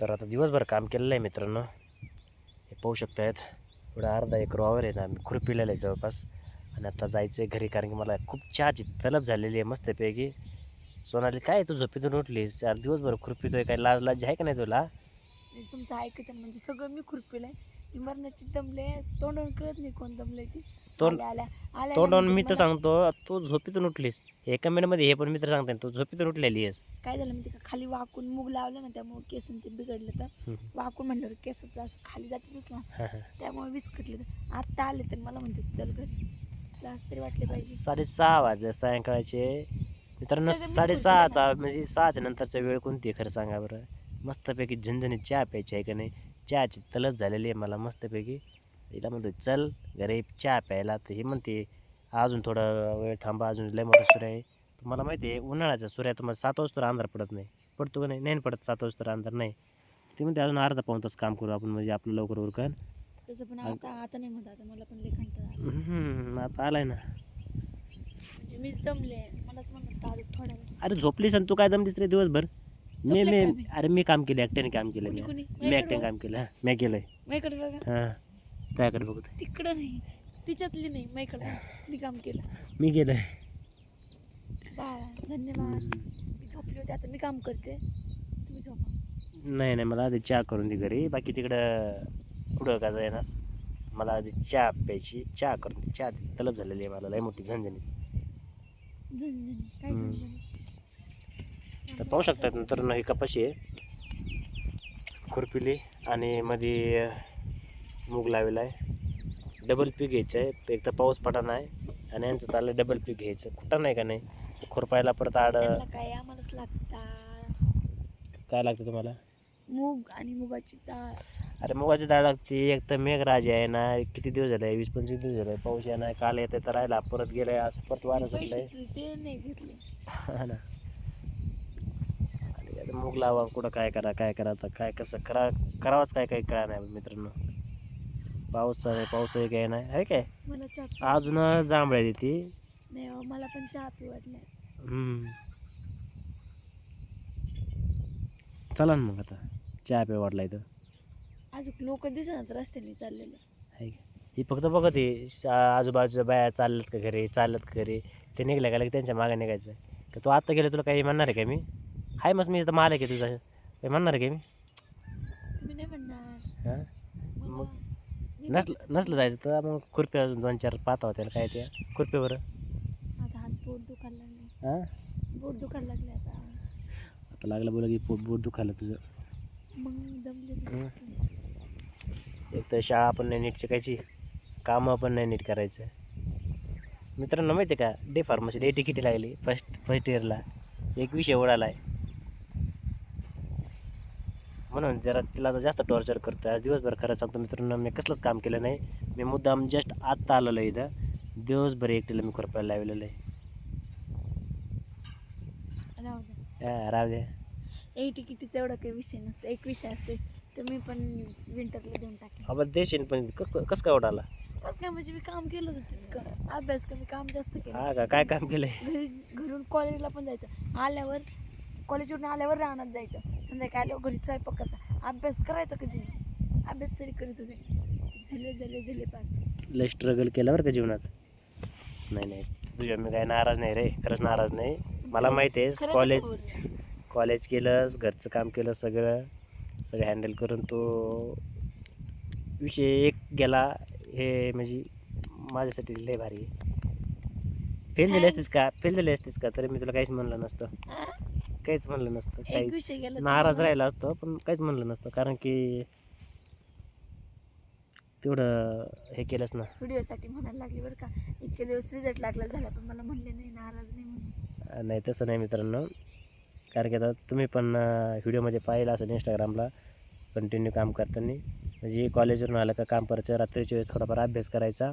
तर आता दिवसभर काम केलेलं आहे मित्रांनो. हे पाहू शकतायत. एवढं अर्धा एक वावर आहे ना मी खुरपिलेलं आहे जवळपास. आणि आता जायचं आहे घरी कारण की मला खूप चहाची तलब झालेली आहे मस्तपैकी. सोनाली काय तू झोपेतून उठलीस? चार दिवसभर खुरपितोय काय लाज लाज आहे का नाही तुला? तुमचं ऐकत म्हणजे सगळं मी खुरपिलं आहे मरणाची दमले तोंडावर कळत नाही कोण दमलंय ती. तोंड आल्या आल्या मी तर सांगतो तू झोपेतून उठलीस. एका मिनिटमध्ये हे पण मित्र सांगताय तू झोपेतून उठलेली आहेस. काय झालं माहिती का? खाली वाकून मूग लावलं ना त्यामुळे केस ते बिघडलं तर. वाकून म्हणल्यावर केसच असं खाली जातातच ना. त्यामुळे विस्कटले तर. आत्ता आले तर मला म्हणते चल घरी. लाज तरी वाटले पाहिजे. साडेसहा वाजले सायंकाळचे. मित्रांनो साडेसहाचा म्हणजे सहाच्या नंतरचा वेळ कोणती खरं सांगा बरं? मस्तपैकी झणझणीत चहा प्यायची आहे का नाही? चहाची तलब झालेली आहे मला मस्तपैकी. हिला म्हणतो चल घरी चहा प्यायला. तर हे म्हणते अजून थोडा वेळ थांबा अजून लय मोठा सूर्य आहे. तुम्हाला माहिती आहे उन्हाळ्याचा सूर्य तुम्हाला सात वाजता अंधार पडत नाही. पडतो का नाही? नाही पडत. सात वाजता अंधार नाही. ते म्हणते अजून अर्धा पाऊन तास काम करू आपण म्हणजे आपलं लवकर उरकन. तसं पण आता आता नाही म्हणत आता मला पण आलाय ना. म्हणजे मीच दमले मलाच म्हणत अजून थोडा वेळ अरे झोपलीस आणि तू काय दमलीस रे दिवसभर? मी झोपले मी? अरे मी काम केलं एकट्याने काम केलं मी. कोणी? मी एकट्याने काम केलं. हा, मी केलंय. माझ्याकडे बघा. हां. त्याकडे बघत तिकडं नाही. तिच्यातली नाही माझ्याकडे मी काम केलं. मी केलंय. बाळा धन्यवाद. मी झोपली होते आता मी काम करते. तुम्ही झोपा. नाही नाही मला आधी चहा करून दे घरी. बाकी तिकडं कुठं का जाईनास मला आधी चहा प्यायची. चहा करून दे. चहाची तलब झालेली आहे मला. लय मोठी झणझणी झणझणी काय हम्म. झणझणी तर पाहू शकतात नंतर ही कपाशी आहे. खुरपिली आणि मध्ये मूग लावलेला आहे. डबल पीक घ्यायचं आहे. एक तर पाऊस पडा नाही आणि यांचं चाललं डबल पीक घ्यायचं. कुठं नाही का नाही? खुरपायला परत आड काय आम्हालाच लागतात काय लागतं तुम्हाला? मूग आणि मुगाची डाळ. अरे मुगाची डाळ लागते. एक तर मेघराज आहे ना. किती दिवस झाले? वीस पंचवीस दिवस झाले. पाऊस आहे ना काल येते तर राहिला. परत गेलाय. आज परत वारं सुटलंय. दिले, ते नाही घेतले. हा ना. मूग लावा कुठं काय करा काय करा आता काय कसं करा करावंच काय काही कळा नाही मित्रांनो. पाऊस आहे पाऊस आहे काय नाही आहे काय? मला चहा पिऊ- अजून जांभळ्या देते नाही हो, मला पण चहा वाटल्या हम्म. चला ना मग आता चहा पे वाटला इथं. अजून लोक दिसणार रस्त्याने चाललेले. आहे का? ही फक्त बघत आहे शा- आजूबाजूच्या बाया चालल्यात का घरी चालत का घरी. ते निघल्या का लगेच त्यांच्या मागे निघायचं? का तू आता गेलं तुला काही म्हणणार आहे का मी? हाय मग मी इथं माल आहे की तुझा. काही म्हणणार का मी? तुम्ही नाही म्हणणार. हां? मला- मग नसलं नसलं जायचं तर मग खुरपे अजून दोन चार पाहता होत्या काय त्या. खुरपे बरं. आता हात पोट दुखायला लागले. हां? पोट दुखायला लागले आता. आता लागलं बोला की पोट बोट दुखायला तुझं. मग दमले हं. एक तर शाळा पण नाही नीट शिकायची. कामं पण नाही नीट करायचं. मित्रांनो माहिती आहे का? डे फार्मसी डे किती लागली? फर्स्ट फर्स्ट इयरला एक विषय उडाला आहे म्हणून जरा तिला आता जास्त टॉर्चर करतो आज दिवसभर खरं सांगतो मित्रांनो मी कसलंच काम केलं नाही. मी मुद्दाम जस्ट आत्ता आलेलो आहे इथं. दिवसभर एकटीला मी खुरपायला लावलेलं आहे. राहू द्या हा, राहू द्या ए तिकिटीचा एवढा काही विषय नसतो. एक विषय असते तर मी पण विंटरला देऊन टाकेन आपण देशील पण कसं काय उडाला कसं काय म्हणजे मी काम केलं होतं तितकं. अभ्यास कमी काम जास्त केलं. हा का? काय काम केलं आहे घरी घरून कॉलेजला पण जायचं. आल्यावर कॉलेजवरून आल्यावर रानात जायचं. संध्याकाळी आल्यावर घरी स्वयंपाक करायचा. अभ्यास करायचा कधी? नाही अभ्यास तरी करीत होते. झाले झाले झाले पास. लय स्ट्रगल केलं बरं का जीवनात? नाही नाही. तुझ्या मी काय नाराज नाही रे. खरंच नाराज नाही. मला माहिती आहे कॉलेज कॉलेज केलंस घरचं काम केलं सगळं. सगळं हँडल करून तो विषय एक गेला. हे म्हणजे माझ्यासाठी लय भारी आहे. फेल झाली असतीस का? फेल झाली असतीस का? तरी मी तुला काहीच म्हणलं नसतं? काहीच म्हणलं नसतं एक काहीच. विषय गेला तर नाराज मला- राहिला असतो पण काहीच म्हणलं नसतं कारण की तेवढं हे केलंस ना. व्हिडिओसाठी म्हणायला लागली बरं का. इतके दिवस रिझल्ट लागला झाला पण मला म्हणले नाही नाराज नाही म्हणून. नाही तसं नाही मित्रांनो. कारण की आता तुम्ही पण अं, व्हिडिओमध्ये पाहिलं असेल इंस्टाग्रामला कंटिन्यू काम करताना. म्हणजे कॉलेजवरून आलं का काम करायचं रात्रीच्या वेळेस थोडाफार अभ्यास करायचा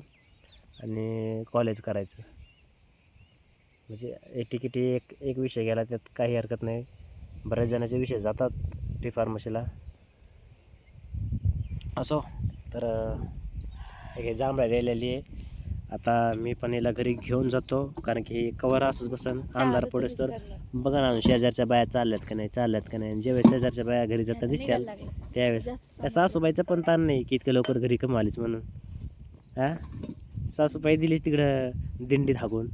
आणि कॉलेज करायचं. म्हणजे एक तिकीटी एक एक विषय गेला त्यात काही हरकत नाही. बऱ्याच जणांचे विषय जातात टी फार्मसीला असो तर हे जांभळ्या राहिलेली आहे. आता मी पण याला घरी घेऊन जातो कारण की कवर असंच बसन. अंधार चहा पडेस तर. बघा ना शेजारच्या बाया चालल्यात का नाही चालल्यात का नाही. ज्यावेळेस शेजारच्या बाया घरी जातात दिसत्याल. त्यावेळेस. त्या सासूबाईचं पण ताण नाही की इतकं लवकर घरी कमालीच म्हणून. हा? सासूबाई दिलीच तिकडं दिंडीत हाकून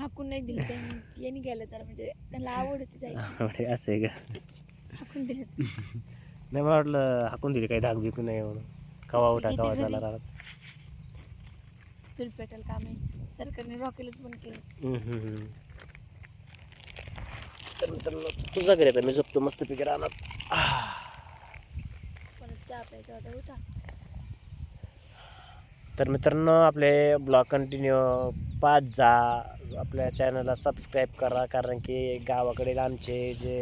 हाकून नाही दिलं त्यांनी यांनी गेलं जरा म्हणजे त्यांना आवड होती जायची. असं आहे का? हाकून दिलं नाही मला वाटलं हाकून दिली काही धाक बिकू नाही म्हणून. कवा उठा कवा? झाला? राहत चूल पेटायला काम आहे. सरकारने रॉकेलच बंद केलं. तर मित्रांनो तुझा घरी आता मी झोपतो. मस्त पिके राहणार. पण चहा प्यायचा होता. उठा. तर मित्रांनो आपले ब्लॉग कंटिन्यू पाच जा. आपल्या चॅनलला सबस्क्राईब करा कारण की गावाकडील आमचे जे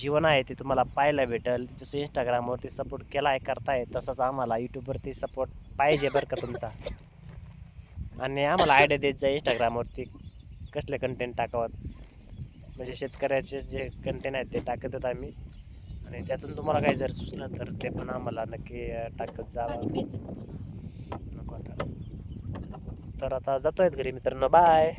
जीवन आहे ते तुम्हाला पाहायला भेटेल. जसं इंस्टाग्रामवरती सपोर्ट केला आहे करताय तसंच आम्हाला यूट्यूबवरती सपोर्ट पाहिजे बरं का तुमचा. आणि आम्हाला आयडिया देत जा इंस्टाग्रामवरती कसले कंटेंट टाकावं? म्हणजे शेतकऱ्याचे जे कंटेंट आहेत ते टाकत होत आम्ही. आणि त्यातून तुम्हाला काही जर सुचलं तर ते पण आम्हाला नक्की टाकत जा पाणी प्यायचं नको आता तर आता जातोय घरी मित्रांनो. बाय